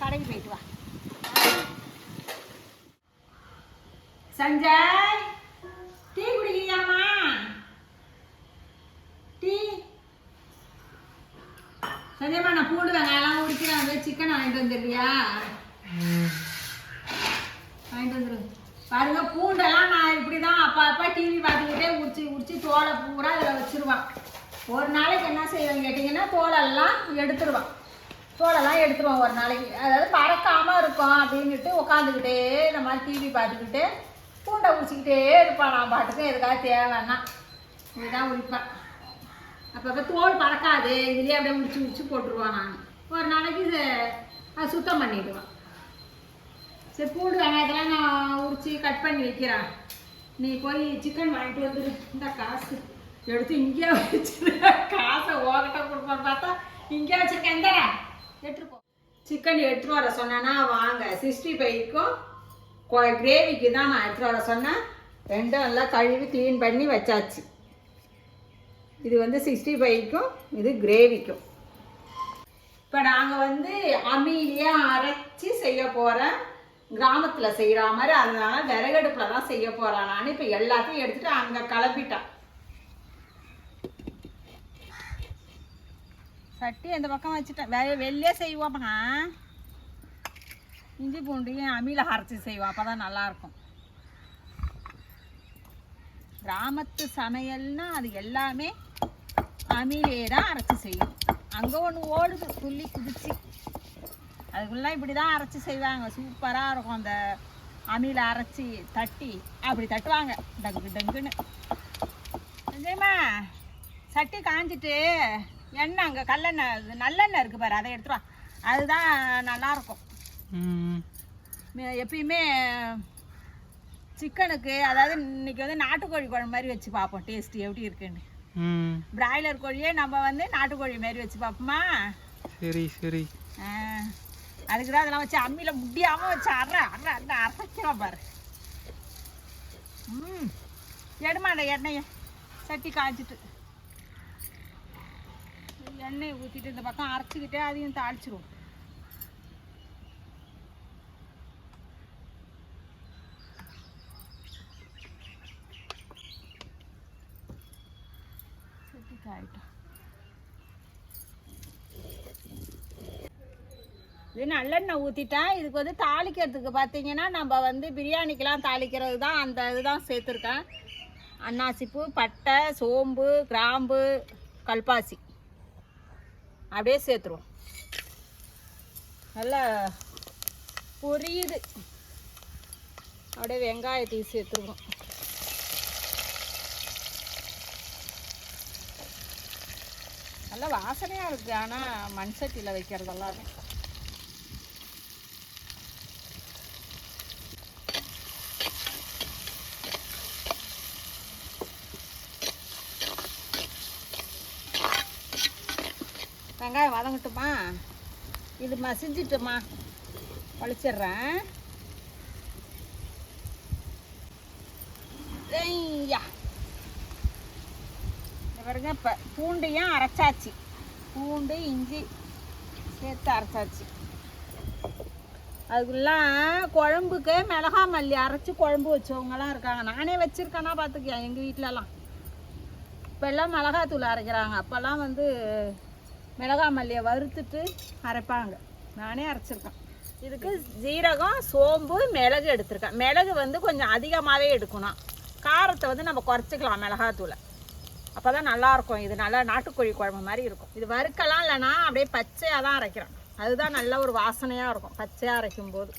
கடைக்கு போயிட்டு வா சஞ்சய் டீ குடிக்கிறியாம்மா டீ சஞ்சய்மா நான் பூண்டு வெங்காயம்லாம் உடிக்கிறேன் அப்படியே சிக்கன் வாங்கிட்டு வந்துடுறியா வாங்கிட்டு வந்துரு. பாருங்க பூண்டெல்லாம் நான் இப்படி தான் அப்பா அப்பா டிவி பார்த்துக்கிட்டே உரிச்சு உரிச்சு தோலை பூரா அதில் வச்சிருவான். ஒரு நாளைக்கு என்ன செய்வேன்னு கேட்டிங்கன்னா தோலெல்லாம் எடுத்துருவான். தோலெல்லாம் எடுத்துருவான் ஒரு நாளைக்கு. அதாவது பறக்காமல் இருக்கும் அப்படின்னுட்டு உட்காந்துக்கிட்டே இந்த மாதிரி டிவி பார்த்துக்கிட்டு பூண்டை உரிச்சிக்கிட்டே இருப்பான். நான் பாட்டுக்கு எதுக்காக தேவைன்னா. இதுதான் உரிப்பேன் அப்பப்போ தோல் பறக்காது. இதுலேயே அப்படியே உரிச்சு உரிச்சு போட்டுருவான் நான். ஒரு நாளைக்கு இது சுத்தம் பண்ணிடுவேன். சரி பூண்டு வெங்காயத்தெல்லாம் நான் உரித்து கட் பண்ணி வைக்கிறேன். நீ போய் சிக்கன் வாங்கிட்டு வந்துடு இந்த காசு. எடுத்து இங்கே வச்சிரு. காசை ஓகட்ட கொடுப்பான்னு பார்த்தா இங்கே வச்சிருக்கேன். இந்த எடுத்துட்டு போ. சிக்கன் எடுத்துகிட்டு வர சொன்னேன்னா வாங்க. சிக்ஸ்டி ஃபைவ்க்கும் கிரேவிக்கு தான் நான் எடுத்துகிட்டு வர சொன்னேன். ரெண்டும் எல்லாம் கழுவி க்ளீன் பண்ணி வச்சாச்சு. இது வந்து சிக்ஸ்டி ஃபைவ்க்கும் இது கிரேவிக்கும் இப்போ நாங்கள் வந்து அம்மியிலேயே அரைச்சி செய்ய போகிறேன் கிராமத்தில் செய்கிற மாதிரி அதனால விறகடுப்பில் தான் செய்ய போகிறேன் நான். இப்போ எல்லாத்தையும் எடுத்துகிட்டு அங்கே கிளப்பிட்டேன் சட்டி அந்த பக்கம் வச்சுட்டேன் வெ வெளியே செய்வோம்மா இஞ்சி பூண்டையும் அம்மியில் அரைச்சி செய்வோம் அப்போ தான் நல்லாயிருக்கும் கிராமத்து சமையல்னால் அது எல்லாமே அம்மியிலே தான் அரைச்சி செய்யணும். அங்கே ஒன்று ஓடுது துள்ளி குதிச்சு. அதுக்குள்ளே இப்படி தான் அரைச்சி செய்வாங்க. சூப்பராக இருக்கும் அந்த அம்மியில் அரைச்சி தட்டி. அப்படி தட்டுவாங்க. டங்கு டங்குன்னு. நிஜமா? சட்டி காஞ்சிட்டு எண்ணெய் அங்கே கல்லெண்ணெய் நல்லெண்ணெய் இருக்குது பாரு அதை எடுத்துட்டு வா. அதுதான் நல்லாயிருக்கும். எப்பயுமே சிக்கனுக்கு அதாவது இன்னைக்கு வந்து நாட்டுக்கோழி குழம்பு மாதிரி வச்சு பார்ப்போம். டேஸ்ட் எப்படி இருக்குன்னு. பிராய்லர் கோழியே நம்ம வந்து நாட்டுக்கோழி மாதிரி வச்சு பார்ப்போமா? சரி சரி. அதுக்கு தான் அதெல்லாம் வச்சு அம்மியில் முடியாமல் வச்சு அற அற அற அரைக்கிறோம் பாரு. ம். எடுமா அந்த எண்ணெயை? சட்டி காய்ச்சிட்டு. எண்ணெயை ஊற்றிட்டு இந்த பக்கம் அரைச்சிக்கிட்டே அதையும் தாளிச்சிருவோம். சட்டி இது நல்லெண்ணெய் ஊற்றிட்டேன் இதுக்கு வந்து தாளிக்கிறதுக்கு பார்த்தீங்கன்னா நம்ம வந்து பிரியாணிக்கெலாம் தாளிக்கிறது தான் அந்த இதுதான் சேர்த்துருக்கேன். அன்னாசிப்பூ பட்டை சோம்பு கிராம்பு கல்பாசி. அப்படியே சேர்த்துருவோம். நல்லா பொரியுது. அப்படியே வெங்காயத்தையும் சேர்த்துருவோம். நல்லா வாசனையாக இருக்குது ஆனால் மண் சட்டியில் வைக்கிறது எல்லாமே வெங்காயம் வதங்கட்டுமா? இது மசிஞ்சிட்டுமா? ஒழிச்சிட்றேன் ஐயா இங்க பாருங்க இப்போ பூண்டையும் அரைச்சாச்சு. பூண்டு இஞ்சி சேர்த்து அரைச்சாச்சு. அதுக்கெல்லாம் குழம்புக்கு மிளகா மல்லி அரைச்சி குழம்பு வச்சவங்கலாம் இருக்காங்க. நானே வச்சுருக்கேன்னா பார்த்துக்கேன் எங்கள் வீட்டிலலாம் இப்போல்லாம் மிளகாத்தூள் அரைக்கிறாங்க. அப்போல்லாம் வந்து மிளகா மல்லியை வறுத்துட்டு அரைப்பாங்க. நானே அரைச்சிருக்கேன். இதுக்கு ஜீரகம் சோம்பு மிளகு எடுத்திருக்கேன். மிளகு வந்து கொஞ்சம் அதிகமாகவே எடுக்கணும். காரத்தை வந்து நம்ம குறைச்சிக்கலாம் மிளகாத்தூளை. அப்போ தான் நல்லாயிருக்கும். இது நல்லா நாட்டுக்கோழி குழம்பு மாதிரி இருக்கும். இது வறுக்கலாம் இல்லைன்னா அப்படியே பச்சையாக தான் அரைக்கிறேன் அதுதான் நல்ல ஒரு வாசனையாக இருக்கும். பச்சையாக அரைக்கும் போது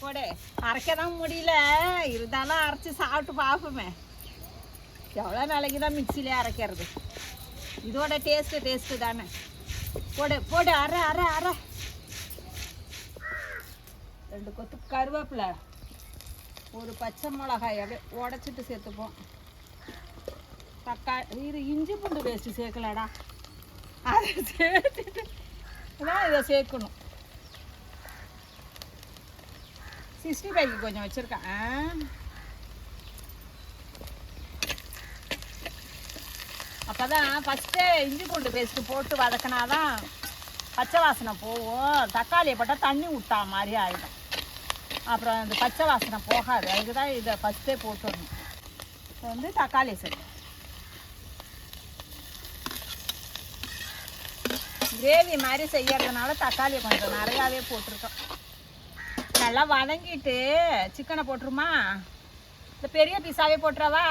போடே அரைக்க தான் முடியல. இருந்தாலும் அரைச்சி சாப்பிட்டு பார்ப்போமே. எவ்வளோ நாளைக்கு தான் மிக்சிலே அரைக்கிறது? இதோட டேஸ்ட்டு டேஸ்ட்டு தானே. போடு போடு அரை அரை அரை. ரெண்டு கொத்து கருவேப்பிலை. ஒரு பச்சை மிளகாய் அப்படியே உடச்சிட்டு சேர்த்துப்போம். தக்காளி இது இஞ்சி பூண்டு பேஸ்ட்டு சேர்க்கலடா. அதை சேர்த்துட்டு தான் இதை சேர்க்கணும். சிக்ஸ்டி ஃபைவ்க்கு கொஞ்சம் வச்சுருக்கேன். அப்போ அப்பதான் ஃபஸ்ட்டே இஞ்சி பூண்டு பேஸ்ட்டு போட்டு வதக்கினாதான் பச்சை வாசனை போகும். தக்காளியை போட்டால் தண்ணி விட்டா மாதிரி ஆகிடும் அப்புறம் இந்த பச்சை வாசனை போகாது. அதுக்கு தான் இதை ஃபஸ்ட்டே போட்டுடணும். இப்போ வந்து தக்காளி சரி கிரேவி மாதிரி செய்யறதுனால தக்காளியை கொஞ்சம் நிறையாவே போட்டிருக்கோம். நல்லா வதங்கிட்டு சிக்கனை போட்டுருமா? இந்த பெரிய பீஸாவே போட்டுறவா?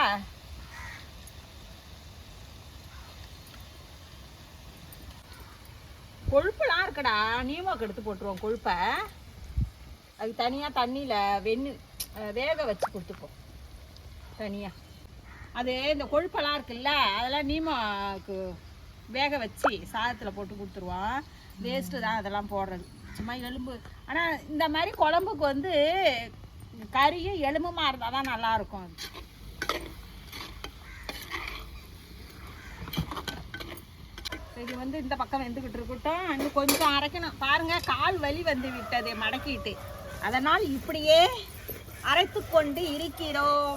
கொழுப்புலாம் இருக்குடா. நீமோக்கு எடுத்து போட்டுருவோம் கொழுப்பை. அதுக்கு தனியாக தண்ணியில் வெண்ணு வேக வச்சு கொடுத்துப்போம் தனியாக அது இந்த கொழுப்பெல்லாம் இருக்குல்ல அதெல்லாம் நீமாக்கு வேக வச்சு சாதத்தில் போட்டு கொடுத்துருவோம் வேஸ்ட்டு தான் அதெல்லாம் போடுறது. சும்மா எலும்பு. ஆனால் இந்த மாதிரி குழம்புக்கு வந்து கறியும் எலும்புமா இருந்தால் தான் நல்லாயிருக்கும் அது. இது வந்து இந்த பக்கம் வெந்துக்கிட்டு இருக்கட்டும். இன்னும் கொஞ்சம் அரைக்கணும். பாருங்கள் கால் வலி வந்து விட்டது மடக்கிட்டு. அதனால் இப்படியே அரைத்து கொண்டு இருக்கிறோம்.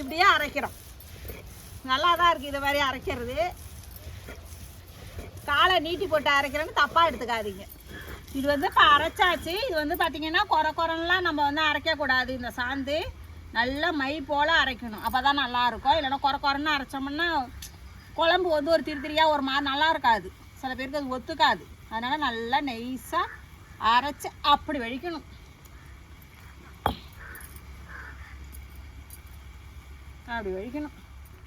இப்படியே அரைக்கிறோம். நல்லா தான் இருக்குது இது மாதிரி அரைக்கிறது. காலை நீட்டி போட்டு அரைக்கிறோன்னு தப்பாக எடுத்துக்காதீங்க. இது வந்து இப்போ அரைச்சாச்சு. இது வந்து பார்த்தீங்கன்னா குறை குறைலாம் நம்ம வந்து அரைக்கக்கூடாது இந்த சாந்து நல்லா மை போல் அரைக்கணும். அப்போ தான் நல்லாயிருக்கும். இல்லைன்னா குறை குறைன்னு அரைச்சோம்னா குழம்பு வந்து ஒரு திரு திரியாக ஒரு மாதிரி நல்லா இருக்காது. சில பேருக்கு அது ஒத்துக்காது. அதனால் நல்லா நெய்ஸாக அரைச்சி அப்படி வழிக்கணும் அப்படி வழிக்கணும்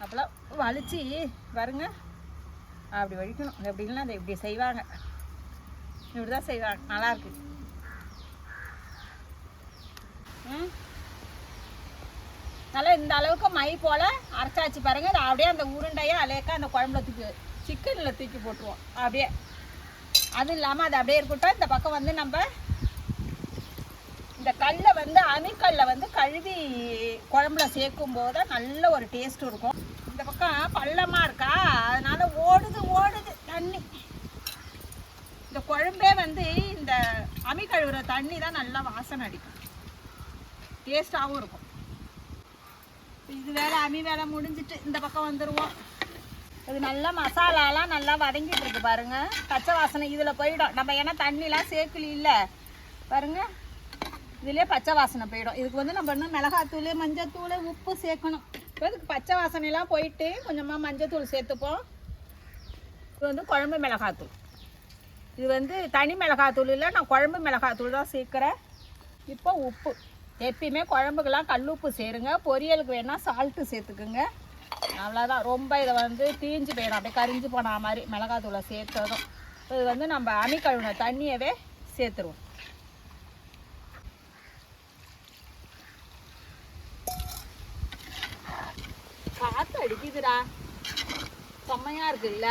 அப்போலாம் வலிச்சு பாருங்க. அப்படி வழிக்கணும் எப்படின்னா அதை இப்படி செய்வாங்க. இப்படி தான் செய்வாங்க நல்லாயிருக்கு ம்? நல்லா இந்த அளவுக்கு மை போல் அரைச்சாச்சு பாருங்கள் அதை அப்படியே அந்த உருண்டையை அலேக்கா அந்த குழம்புல தூக்கி சிக்கனில் தூக்கி போட்டுருவோம். அப்படியே அது இல்லாமல் அது அப்படியே இருக்கட்டும். இந்த பக்கம் வந்து நம்ம இந்த கல்லை வந்து அணிக்கல்லை வந்து கழுவி குழம்புல சேர்க்கும் போது தான் நல்ல ஒரு டேஸ்ட் இருக்கும். இந்த பக்கம் பள்ளமாக இருக்கா? அதனால ஓடுது ஓடுது தண்ணி. இந்த குழம்பே வந்து இந்த அமி கழுவுற தண்ணி தான் நல்லா வாசனை அடிக்கும். டேஸ்டாகவும் இருக்கும். இது வேலை அமி வேலை முடிஞ்சிட்டு இந்த பக்கம் வந்துடுவோம் இது நல்லா மசாலாலாம் நல்லா வதங்கிட்டு இருக்கு பாருங்க. பச்சை வாசனை இதில் போயிடும். நம்ம ஏன்னா தண்ணிலாம் சேர்க்கல இல்லை. பாருங்க. இதுலேயே பச்சை வாசனை போயிடும். இதுக்கு வந்து நம்ம இன்னும் மிளகாத்தூள் மஞ்சத்தூள் உப்பு சேர்க்கணும். இப்போ இதுக்கு பச்சை வாசனைலாம் போயிட்டு கொஞ்சமாக மஞ்சத்தூள் சேர்த்துப்போம். இது வந்து குழம்பு மிளகாத்தூள். இது வந்து தனி மிளகாத்தூள் இல்லை நான் குழம்பு மிளகாத்தூள் தான் சேர்க்குறேன். இப்போ உப்பு. எப்பயுமே குழம்புக்கெல்லாம் கல் உப்பு சேருங்க. பொரியலுக்கு வேணால் சால்ட்டு சேர்த்துக்குங்க. அவ்வளோதான் ரொம்ப இதை வந்து தீஞ்சு போயிடும். அப்படியே கரிஞ்சு போன மாதிரி மிளகாத்தூளை சேர்த்ததும். இது வந்து நம்ம அணி கழுவின தண்ணியவே சேர்த்துருவோம். காற்று அடிக்குதுடா. செம்மையா இருக்குல்ல?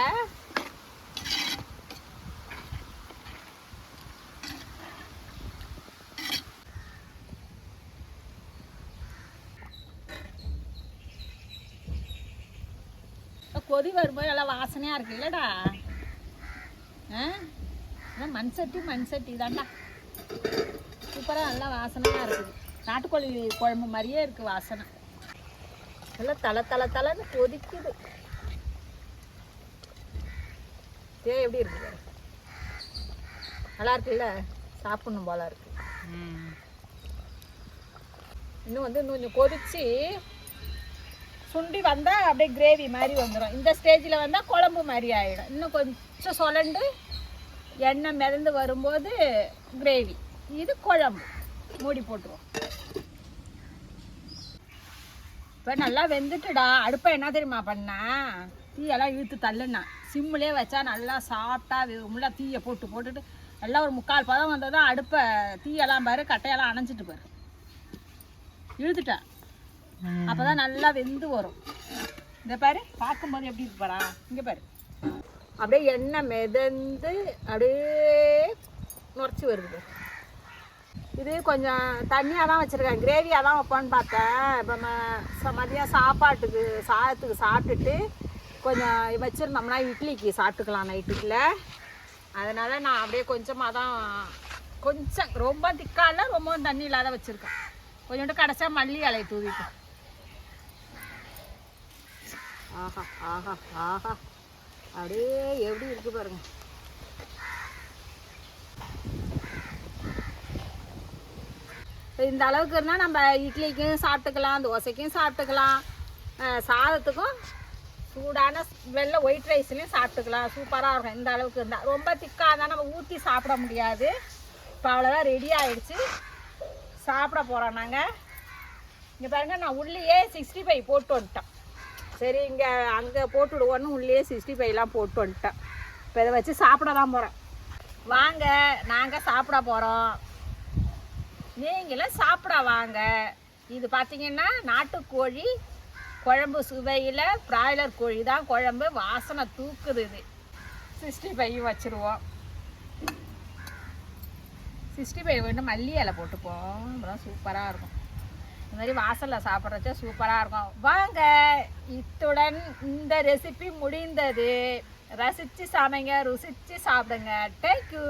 கொதி வரும்போது நல்லா வாசனையாக இருக்கு. இல்லைடா. ஆ? மண் சட்டி மண் சட்டி தான்டா. சூப்பராக நல்லா வாசனையாக இருக்குது நாட்டுக்கோழி குழம்பு மாதிரியே இருக்குது வாசனை. நல்லா தலை தலை தலைன்னு கொதிக்குது. ஏ எப்படி இருக்குது. நல்லா இருக்குல்ல? சாப்பிடணும் போல இருக்கு. ம். இன்னும் வந்து இன்னும் கொஞ்சம் கொதிச்சு சுண்டி வந்தால் அப்படியே கிரேவி மாதிரி வந்துடும் இந்த ஸ்டேஜில் வந்தால் குழம்பு மாதிரி ஆகிடும் இன்னும் கொஞ்சம் சொலண்டு எண்ணெய் மிதந்து வரும்போது கிரேவி இது குழம்பு. மூடி போட்டுருவோம். இப்போ நல்லா வெந்துட்டுடா. அடுப்பை என்ன தெரியுமா பண்ணா? தீயெல்லாம் இழுத்து தள்ளுனா. சிம்மிலே வச்சா நல்லா சாப்பிட்டா உள்ள தீயை போட்டு போட்டுட்டு நல்லா ஒரு முக்கால் பதம் வந்ததும் அடுப்பை தீயெல்லாம் பாரு கட்டையெல்லாம் அணைஞ்சிட்டு பாரு. இழுத்துட்டேன் அப்பதான் நல்லா வெந்து வரும். இந்த பாரு பார்க்கும்போது எப்படி இருப்பாரா இங்கே இங்க பாரு. அப்படியே எண்ணெய் மிதந்து அப்படியே நுரைச்சி வருது. இது கொஞ்சம் தண்ணியாக தான் வச்சுருக்கேன். கிரேவியாக தான் வைப்போன்னு பார்த்தேன். இப்போ நம்ம ச- மதியம் சாப்பாட்டுக்கு சாதத்துக்கு சாப்பிட்டுட்டு கொஞ்சம் வச்சுருந்தோம்னா இட்லிக்கு சாப்பிட்டுக்கலாம் நைட்டுக்குள்ள. அதனால் நான் அப்படியே கொஞ்சமாக தான் கொஞ்சம் ரொம்ப திக்கால ரொம்ப தண்ணி இல்லாத வச்சுருக்கேன். கொஞ்சோண்டு கடைசியாக மல்லி இலையை தூவிப்பேன் ஆஹா ஆஹா ஆஹா. அப்படியே எப்படி இருக்கு பாருங்க. இந்த அளவுக்கு இருந்தால் நம்ம இட்லிக்கும் சாப்பிட்டுக்கலாம் தோசைக்கும் சாப்பிட்டுக்கலாம். சாதத்துக்கும் சூடான வெள்ளை ஒயிட் ரைஸ்லையும் சாப்பிட்டுக்கலாம். சூப்பராக இருக்கும் இந்த அளவுக்கு இருந்தால் ரொம்ப திக்காக இருந்தால் நம்ம ஊற்றி சாப்பிட முடியாது. இப்போ அவ்வளோதான் ரெடி ஆகிடுச்சு சாப்பிட போகிறோம் நாங்கள் இங்கே பாருங்க நான் உள்ளேயே சிக்ஸ்டி ஃபைவ் போட்டு வந்துட்டேன் சரி இங்கே அங்கே போட்டுடுவோன்னு உள்ளேயே சிக்ஸ்டி ஃபைவ்லாம் போட்டு வந்துட்டேன். இப்போ இதை வச்சு சாப்பிட தான் போகிறேன் வாங்க நாங்கள் சாப்பிட போகிறோம் நீங்களும் சாப்பிட வாங்க. இது பார்த்தீங்கன்னா நாட்டுக்கோழி குழம்பு சுவையில் பிராய்லர் கோழி தான் குழம்பு வாசனை தூக்குது இது. சிக்ஸ்டி ஃபைவ் வச்சுருவோம். சிக்ஸ்டி ஃபைவ் வந்து மல்லி இலை போட்டுப்போம். அப்புறம் சூப்பராக இருக்கும். இந்த மாதிரி வாசலில் சாப்பிட்றச்ச சூப்பராக இருக்கும். வாங்க இத்துடன் இந்த ரெசிபி முடிந்தது. ரசித்து சமைங்க ருசித்து சாப்பிடுங்க. தேங்க்யூ